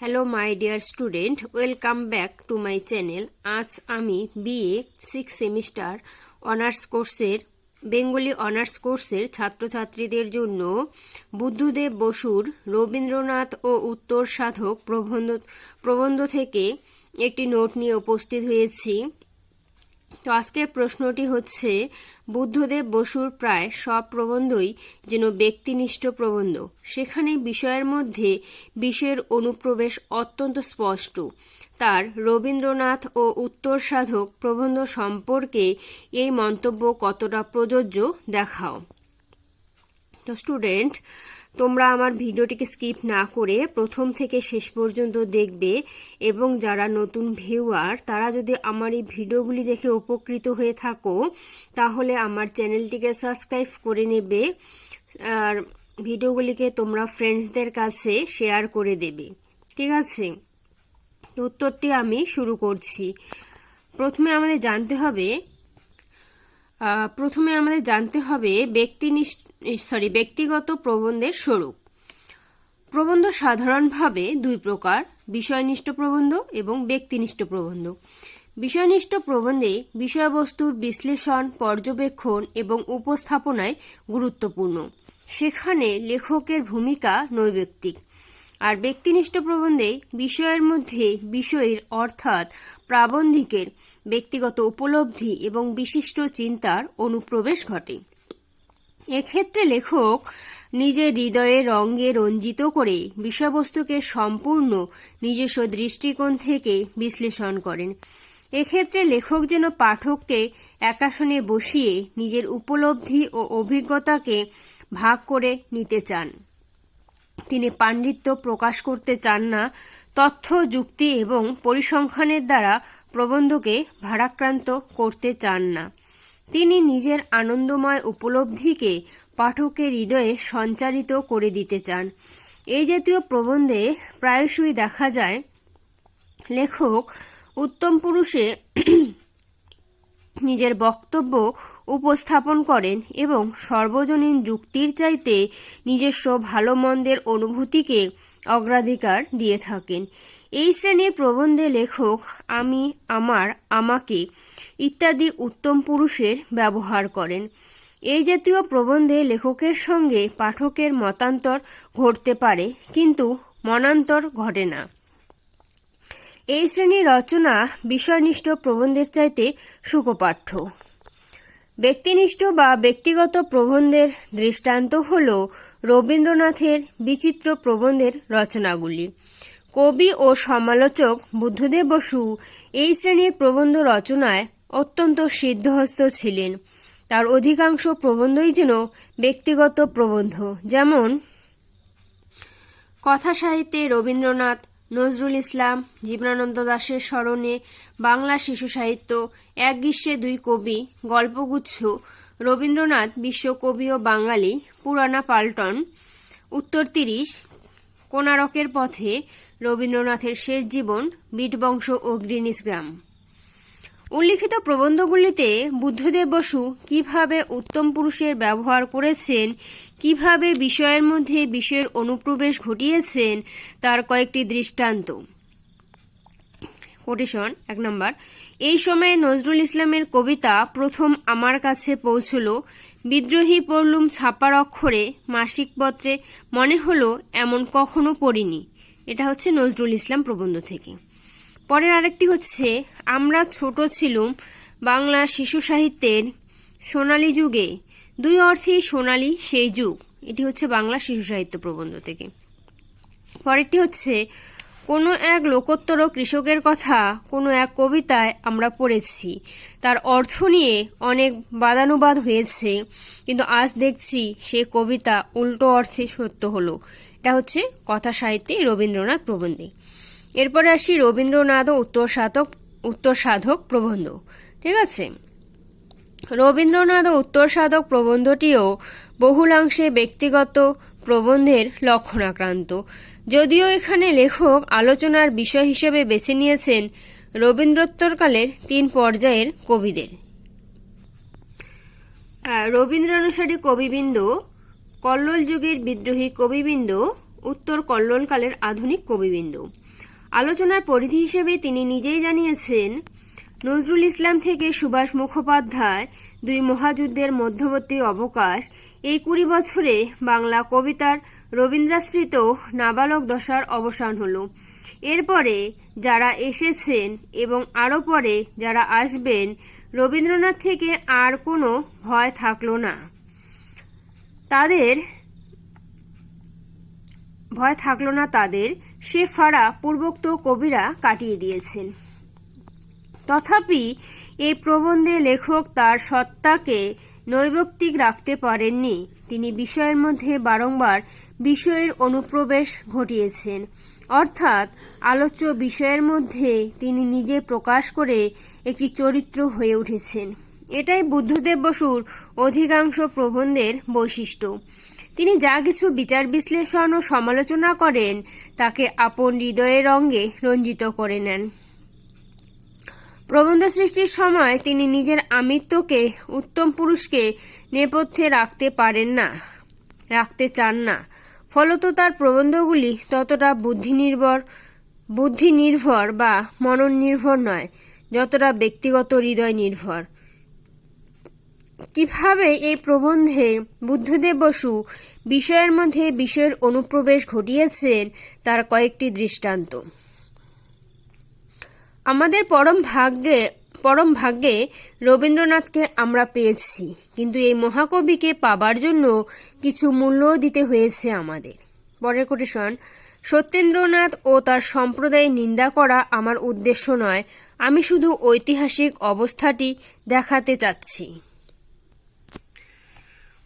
Hello my dear student welcome back to my channel আজ আমি BA six semester honours কোর্সের Bengali honours কোর্সের ছাত্রছাত্রীদের জন্য বুদ্ধদেব বসুর, রবীন্দ্রনাথ ও উত্তর সাধক প্রবন্ধ প্রবন্ধ থেকে একটি নোট নিয়ে উপস্থিত হয়েছি। তো আজকের প্রশ্নটি হচ্ছে, বুদ্ধদেব বসুর প্রায় সব প্রবন্ধই যেন ব্যক্তিনিষ্ঠ প্রবন্ধ। সেখানে বিষয়ের মধ্যে বিষয়ের অনুপ্রবেশ অত্যন্ত স্পষ্ট। তার রবীন্দ্রনাথ ও উত্তর সাধক প্রবন্ধ সম্পর্কে এই মন্তব্য কতটা প্রযোজ্য দেখাও। তো স্টুডেন্ট তোমরা আমার ভিডিওটিকে স্কিপ না করে প্রথম থেকে শেষ পর্যন্ত দেখবে এবং যারা নতুন ভিউয়ার, তারা যদি আমার এই ভিডিওগুলি দেখে উপকৃত হয়ে থাকো, তাহলে আমার চ্যানেলটিকে সাবস্ক্রাইব করে নেবে আর ভিডিওগুলিকে তোমরা ফ্রেন্ডসদের কাছে শেয়ার করে দেবে। ঠিক আছে? উত্তরটি আমি শুরু করছি। প্রথমে আমাদের জানতে হবে প্রথমে আমাদের জানতে হবে ব্যক্তিনিষ্ঠ সরি ব্যক্তিগত প্রবন্ধের স্বরূপ। প্রবন্ধ সাধারণভাবে দুই প্রকার, বিষয়নিষ্ঠ প্রবন্ধ এবং ব্যক্তিনিষ্ঠ প্রবন্ধ। বিষয়নিষ্ঠ প্রবন্ধে বিষয়বস্তুর বিশ্লেষণ, পর্যবেক্ষণ এবং উপস্থাপনায় গুরুত্বপূর্ণ। সেখানে লেখকের ভূমিকা নৈব্যক্তিক আর ব্যক্তিনিষ্ঠ প্রবন্ধে বিষয়ের মধ্যে বিষয়ের অর্থাৎ প্রাবন্ধিকের ব্যক্তিগত উপলব্ধি এবং বিশিষ্ট চিন্তার অনুপ্রবেশ ঘটে। এক্ষেত্রে লেখক নিজের হৃদয়ে রঙে রঞ্জিত করে বিষয়বস্তুকে সম্পূর্ণ নিজস্ব দৃষ্টিকোণ থেকে বিশ্লেষণ করেন। এক্ষেত্রে লেখক যেন পাঠককে একাসনে বসিয়ে নিজের উপলব্ধি ও অভিজ্ঞতাকে ভাগ করে নিতে চান। তিনি পাণ্ডিত্য প্রকাশ করতে চান না, তথ্য, যুক্তি এবং পরিসংখ্যানের দ্বারা প্রবন্ধকে ভারাক্রান্ত করতে চান না। তিনি নিজের আনন্দময় উপলব্ধিকে পাঠকের হৃদয়ে সঞ্চারিত করে দিতে চান। এই জাতীয় প্রবন্ধে প্রায়শই দেখা যায়, লেখক উত্তম পুরুষে নিজের বক্তব্য উপস্থাপন করেন এবং সর্বজনীন যুক্তির চাইতে নিজস্ব ভালো মন্দের অনুভূতিকে অগ্রাধিকার দিয়ে থাকেন। এই শ্রেণির প্রবন্ধে লেখক, আমি, আমার, আমাকে ইত্যাদি উত্তম পুরুষের ব্যবহার করেন। এই জাতীয় প্রবন্ধে লেখকের সঙ্গে পাঠকের মতান্তর ঘটতে পারে, কিন্তু মনান্তর ঘটে না। এই শ্রেণির রচনা বিষয়নিষ্ঠ প্রবন্ধের চাইতে সুকপাঠ্য ব্যক্তিনিষ্ঠ বা ব্যক্তিগত প্রবন্ধের দৃষ্টান্ত হল রবীন্দ্রনাথের বিচিত্র প্রবন্ধের রচনাগুলি। কবি ও সমালোচক বুদ্ধদেব বসু এই শ্রেণির প্রবন্ধ রচনায় অত্যন্ত সিদ্ধহস্ত ছিলেন। তার অধিকাংশ প্রবন্ধই যেন ব্যক্তিগত প্রবন্ধ, যেমন কথা সাহিত্যে রবীন্দ্রনাথ, নজরুল ইসলাম, জীবনানন্দ দাশের স্মরণে বাংলা শিশু সাহিত্য, এক গ্রীষ্মে দুই কবি, গল্পগুচ্ছ, রবীন্দ্রনাথ বিশ্বকবি ও বাঙালি, পুরানা পাল্টন, উত্তর তিরিশ কোনারকের পথে রবীন্দ্রনাথের শেষ জীবন বিটবংশ ও গ্রিনিস গ্রাম। উল্লিখিত প্রবন্ধগুলিতে বুদ্ধদেব বসু কীভাবে উত্তম পুরুষের ব্যবহার করেছেন, কীভাবে বিষয়ের মধ্যে বিষয়ের অনুপ্রবেশ ঘটিয়েছেন, তার কয়েকটি দৃষ্টান্ত। কোটেশন এক নম্বর, এই সময়ে নজরুল ইসলামের কবিতা প্রথম আমার কাছে পৌঁছল, বিদ্রোহী পড়লুম ছাপার অক্ষরে, মাসিক পত্রে, মনে হলো এমন কখনো পড়িনি। এটা হচ্ছে নজরুল ইসলাম প্রবন্ধ থেকে। পরের আরেকটি হচ্ছে, আমরা ছোট ছিলুম, বাংলা শিশু সাহিত্যের সোনালী যুগে। দুই অর্থেই সোনালী সেই যুগ। এটি হচ্ছে বাংলা শিশু সাহিত্য প্রবন্ধ থেকে। পরেরটি হচ্ছে, কোনো এক লোকোত্তর কৃষকের কথা, কোনো এক কবিতায় আমরা পড়েছি। তার অর্থ নিয়ে অনেক বাদানুবাদ হয়েছে, কিন্তু আজ দেখছি সে কবিতা উল্টো অর্থে সত্য হলো। এটা হচ্ছে কথা সাহিত্যে রবীন্দ্রনাথ প্রবন্ধে। এরপরে আসি রবীন্দ্রনাথ উত্তর সাধক উত্তর সাধক প্রবন্ধ। ঠিক আছে? রবীন্দ্রনাথ উত্তর সাধক প্রবন্ধটিও বহুলাংশে ব্যক্তিগত প্রবন্ধের লক্ষণাক্রান্ত। যদিও এখানে লেখক আলোচনার বিষয় হিসেবে বেছে নিয়েছেন রবীন্দ্রোত্তরকালের তিন পর্যায়ের কবিদের। রবীন্দ্রানুসারী কবিবৃন্দ কল্লোল যুগের বিদ্রোহী কবিবৃন্দ, উত্তর কল্লোলকালের আধুনিক কবিবিন্দু। আলোচনার পরিধি হিসেবে তিনি নিজেই জানিয়েছেন, নজরুল ইসলাম থেকে সুভাষ মুখোপাধ্যায় দুই মহাযুদ্ধের মধ্যবর্তী অবকাশ, এই কুড়ি বছরে বাংলা কবিতার রবীন্দ্রাশ্রিত নাবালক দশার অবসান হলো। এরপরে যারা এসেছেন এবং আরও পরে যারা আসবেন, রবীন্দ্রনাথ থেকে আর কোনো ভয় থাকল না। তাদের ভয় থাকল না তাদের। সে ফাড়া পূর্বোক্ত কবিরা কাটিয়ে দিয়েছেন। তথাপি এই প্রবন্ধে লেখক তার সত্তাকে নৈবক্তিক রাখতে পারেননি। তিনি বিষয়ের মধ্যে বারংবার বিষয়ের অনুপ্রবেশ ঘটিয়েছেন। অর্থাৎ আলোচ্য বিষয়ের মধ্যে তিনি নিজে প্রকাশ করে একটি চরিত্র হয়ে উঠেছেন। এটাই বুদ্ধদেব বসুর অধিকাংশ প্রবন্ধের বৈশিষ্ট্য। তিনি যা কিছু বিচার বিশ্লেষণ ও সমালোচনা করেন, তাকে আপন হৃদয়ের রঙে রঞ্জিত করে নেন। প্রবন্ধ সৃষ্টির সময় তিনি নিজের আমিত্বকে, উত্তম পুরুষকে নেপথ্যে রাখতে পারেন না, রাখতে চান না। ফলত তার প্রবন্ধগুলি ততটা বুদ্ধি নির্ভর বুদ্ধি নির্ভর বা মনন নির্ভর নয়, যতটা ব্যক্তিগত হৃদয় নির্ভর। কীভাবে এই প্রবন্ধে বুদ্ধদেব বসু বিষয়ের মধ্যে বিষয়ের অনুপ্রবেশ ঘটিয়েছেন তার কয়েকটি দৃষ্টান্ত। আমাদের পরম ভাগ্যে পরম ভাগ্যে রবীন্দ্রনাথকে আমরা পেয়েছি, কিন্তু এই মহাকবিকে পাবার জন্য কিছু মূল্যও দিতে হয়েছে আমাদের। পরের কোটেশন সত্যেন্দ্রনাথ ও তার সম্প্রদায় নিন্দা করা আমার উদ্দেশ্য নয়, আমি শুধু ঐতিহাসিক অবস্থাটি দেখাতে চাচ্ছি।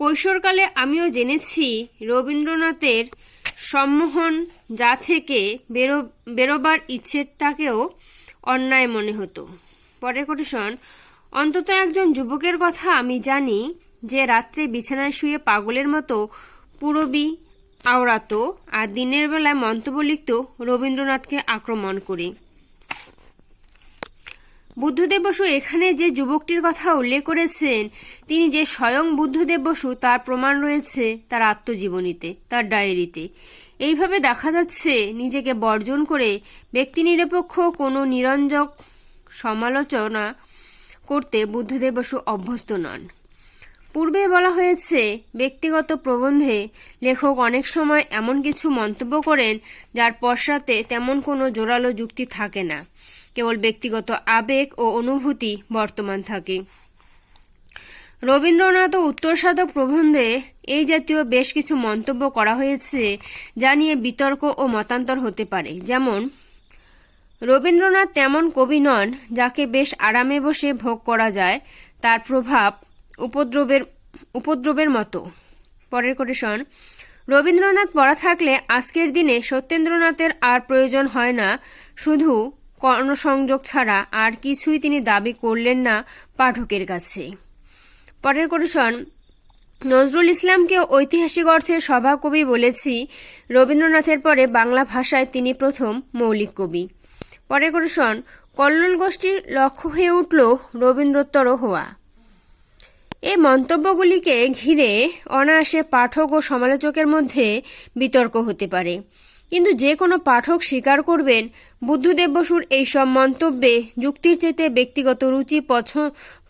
কৈশোরকালে আমিও জেনেছি রবীন্দ্রনাথের সম্মোহন যা থেকে বেরো, বেরোবার ইচ্ছেটাকেও অন্যায় মনে হতো। পরের কোটেশন, অন্তত একজন যুবকের কথা আমি জানি যে রাত্রে বিছানায় শুয়ে পাগলের মতো পুরবি আওড়াতো আর দিনের বেলায় মন্তব্য লিখত রবীন্দ্রনাথকে আক্রমণ করে। বুদ্ধদেব বসু এখানে যে যুবকটির কথা উল্লেখ করেছেন, তিনি যে স্বয়ং বুদ্ধদেব বসু, তার প্রমাণ রয়েছে তার আত্মজীবনীতে, তার ডায়েরিতে। এইভাবে দেখা যাচ্ছে নিজেকে বর্জন করে ব্যক্তি নিরপেক্ষ কোনো নিরঞ্জক সমালোচনা করতে বুদ্ধদেব বসু অভ্যস্ত নন। পূর্বে বলা হয়েছে, ব্যক্তিগত প্রবন্ধে লেখক অনেক সময় এমন কিছু মন্তব্য করেন যার পশ্চাতে তেমন কোনো জোরালো যুক্তি থাকে না। কেবল ব্যক্তিগত আবেগ ও অনুভূতি বর্তমান থাকে। রবীন্দ্রনাথ ও উত্তর সাধক প্রবন্ধে এই জাতীয় বেশ কিছু মন্তব্য করা হয়েছে যা নিয়ে বিতর্ক ও মতান্তর হতে পারে। যেমন, রবীন্দ্রনাথ তেমন কবি নন যাকে বেশ আরামে বসে ভোগ করা যায়। তার প্রভাব উপদ্রবের উপদ্রবের মতো। পরের কোটেশন রবীন্দ্রনাথ পড়া থাকলে আজকের দিনে সত্যেন্দ্রনাথের আর প্রয়োজন হয় না, শুধু কর্ণসংযোগ ছাড়া আর কিছুই তিনি দাবি করলেন না পাঠকের কাছে। পরের কোটেশন নজরুল ইসলামকে ঐতিহাসিক অর্থে সভাকবি বলেছি, রবীন্দ্রনাথের পরে বাংলা ভাষায় তিনি প্রথম মৌলিক কবি। পরের কোটেশন কল্লোল গোষ্ঠীর লক্ষ্য হয়ে উঠল রবীন্দ্রোত্তর হওয়া। এই মন্তব্যগুলিকে ঘিরে অনায়াসে পাঠক ও সমালোচকের মধ্যে বিতর্ক হতে পারে। কিন্তু যে কোনো পাঠক স্বীকার করবেন, বুদ্ধদেব বসুর এইসব মন্তব্যে যুক্তির চেতে ব্যক্তিগত রুচি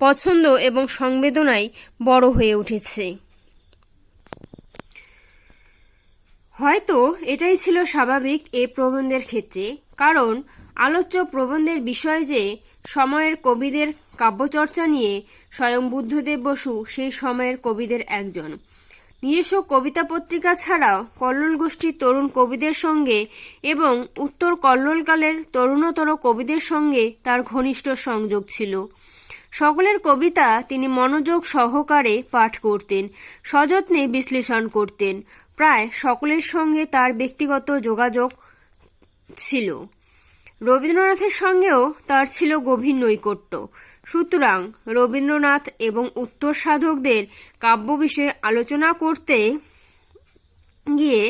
পছন্দ এবং সংবেদনাই বড় হয়ে উঠেছে। হয়তো এটাই ছিল স্বাভাবিক এ প্রবন্ধের ক্ষেত্রে, কারণ আলোচ্য প্রবন্ধের বিষয় যে সময়ের কবিদের কাব্যচর্চা নিয়ে স্বয়ং বুদ্ধদেব বসু সেই সময়ের কবিদের একজন। নিজস্ব কবিতা পত্রিকা ছাড়াও কল্লোল গোষ্ঠীর তরুণ কবিদের সঙ্গে এবং উত্তর কল্লোলকালের তরুণতর কবিদের সঙ্গে তার ঘনিষ্ঠ সংযোগ ছিল। সকলের কবিতা তিনি মনোযোগ সহকারে পাঠ করতেন, সযত্নে বিশ্লেষণ করতেন। প্রায় সকলের সঙ্গে তার ব্যক্তিগত যোগাযোগ ছিল। রবীন্দ্রনাথের সঙ্গেও তার ছিল গভীর নৈকট্য। সুতরাং রবীন্দ্রনাথ এবং উত্তর সাধকদের কাব্য বিষয়ে আলোচনা করতে গিয়ে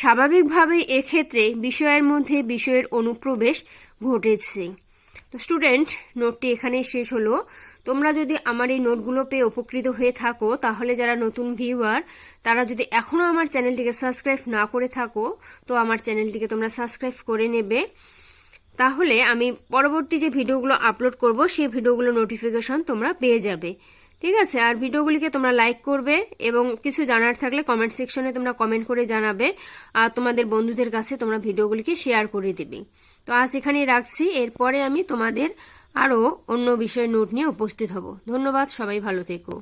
স্বাভাবিকভাবেই এক্ষেত্রে বিষয়ের মধ্যে বিষয়ের অনুপ্রবেশ ঘটেছে। তো স্টুডেন্ট, নোটটি এখানেই শেষ হলো। তোমরা যদি আমার এই নোটগুলো পেয়ে উপকৃত হয়ে থাকো, তাহলে যারা নতুন ভিউয়ার, তারা যদি এখনও আমার চ্যানেলটিকে সাবস্ক্রাইব না করে থাকো, তো আমার চ্যানেলটিকে তোমরা সাবস্ক্রাইব করে নেবে। তাহলে আমি পরবর্তী যে ভিডিওগুলো আপলোড করব, সেই ভিডিওগুলো নোটিফিকেশন তোমরা পেয়ে যাবে। ঠিক আছে? আর ভিডিওগুলিকে তোমরা লাইক করবে এবং কিছু জানার থাকলে কমেন্ট সেকশনে তোমরা কমেন্ট করে জানাবে, আর তোমাদের বন্ধুদের কাছে তোমরা ভিডিওগুলিকে শেয়ার করে দেবে। তো আজ এখানেই রাখছি। এরপরে আমি তোমাদের আরও অন্য বিষয়ে নোট নিয়ে উপস্থিত হব। ধন্যবাদ, সবাই ভালো থেকো।